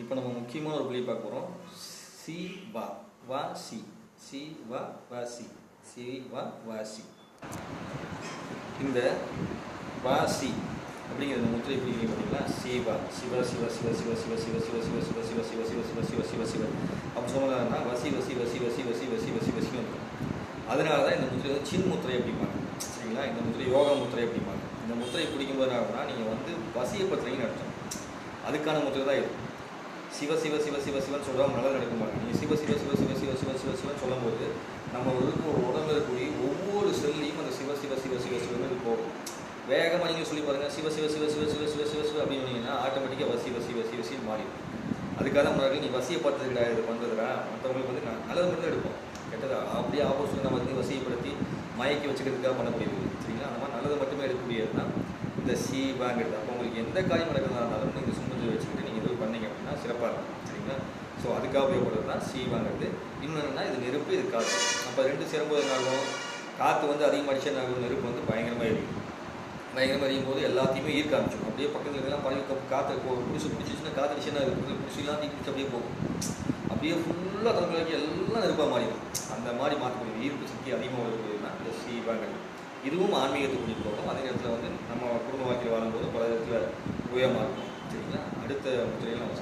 இப்போ நம்ம முக்கியமான ஒரு புள்ளி பார்க்க போகிறோம் சி வா வா சி சி வா வா சி சி வா வா சி இந்த வா சி அப்படிங்கிற முத்திரை புள்ளி பார்த்தீங்களா சிவா சிவ சிவ சிவ சிவ சிவ சிவ சிவ சிவ சிவ சிவ சிவ சிவ சிவ சிவ சிவ சிவ அப்படி சொன்னாங்கன்னா வசி வசி வசி வசி வசி வசி வசி வசி வந்துடும் அதனால தான் இந்த முத்திரை வந்து சின் முத்திரை அப்படிம்பாங்க சரிங்களா இந்த முத்திரை யோகா முத்திரை அப்படிம்பாங்க இந்த முத்திரை பிடிக்கும்போது என்ன ஆகும்னா நீங்கள் வந்து வசியை பற்றுறீங்கன்னு அர்த்தம் அதுக்கான முத்திரை தான் இருக்கும் சிவ சிவ சிவ சிவ சிவன் சொல்கிறவங்க நல்லா மாட்டாங்க நீங்கள் சிவ சிவ சிவ சிவ சிவ சிவ சிவ சிவன் சொல்லும்போது நம்ம இருக்கிற உடம்புல இருக்கக்கூடிய ஒவ்வொரு செல்லையும் அந்த சிவ சிவ சிவ சிவ சிவன் இது போகும் வேகமாக நீங்கள் சொல்லி பாருங்கள் சிவ சிவ சிவ சிவ சிவ சிவ சிவ சிவ அப்படின்னு சொன்னீங்கன்னா ஆட்டோமேட்டிக்காக வசி வசி வசி வசின்னு மாறிடும் அதுக்காக தான் முன்னாடி நீ வசியை பார்த்தது கிடையாது இது பண்ணுறதுடா மற்றவங்களுக்கு வந்து நான் நல்லது மட்டும் தான் எடுப்போம் கெட்டதா அப்படியே ஆப்போசிட் நம்ம வந்து வசியப்படுத்தி மயக்கி வச்சுக்கிறதுக்காக பண்ண முடியாது சரிங்களா அந்த மாதிரி நல்லது மட்டுமே எடுக்கக்கூடியது தான் இந்த பேங்கிறது அப்போ உங்களுக்கு எந்த காரியம் நடக்குது இருந்தாலும் நீங்கள் சுமந்து வச்சுக்கிட்டு நீங்கள் இது பண்ணீங்க அப்படின்னா சிறப்பாக இருக்கும் சரிங்களா ஸோ அதுக்காக உபயோகப்படுறது தான் சீவாங்கிறது இன்னொன்னா என்னன்னா இது நெருப்பு இது காற்று. அப்போ ரெண்டு சேரும்போது என்னாகும் காற்று வந்து அதிகமாகிடுச்சு என்னாகும் நெருப்பு வந்து பயங்கரமாக எரியும். பயங்கரமாக எரியும் போது எல்லாத்தையுமே ஈர்க்க ஆரம்பிச்சிடும். அப்படியே பக்கத்தில் இருக்கலாம் பழைய காற்று பிடிச்சி பிடிச்சிச்சுன்னா காற்று விஷயம் இருக்குது பிடிச்சிலாம் தீ பிடிச்சி அப்படியே போகும். அப்படியே ஃபுல்லாக தலைமுறைக்கு எல்லாம் நெருப்பாக மாறிடும். அந்த மாதிரி மாற்றக்கூடிய ஈர்ப்பு சக்தி அதிகமாக வருதுன்னா இந்த சீவாங்கிறது இதுவும் ஆன்மீகத்துக்குரிய போகும். அதே நேரத்தில் வந்து நம்ம குடும்ப வாழ்க்கையில் வாழும்போது பல விதத்தில் உபயோகமாக இருக்கும். சரிங்களா? அடுத்த முத்திரையில் நம்ம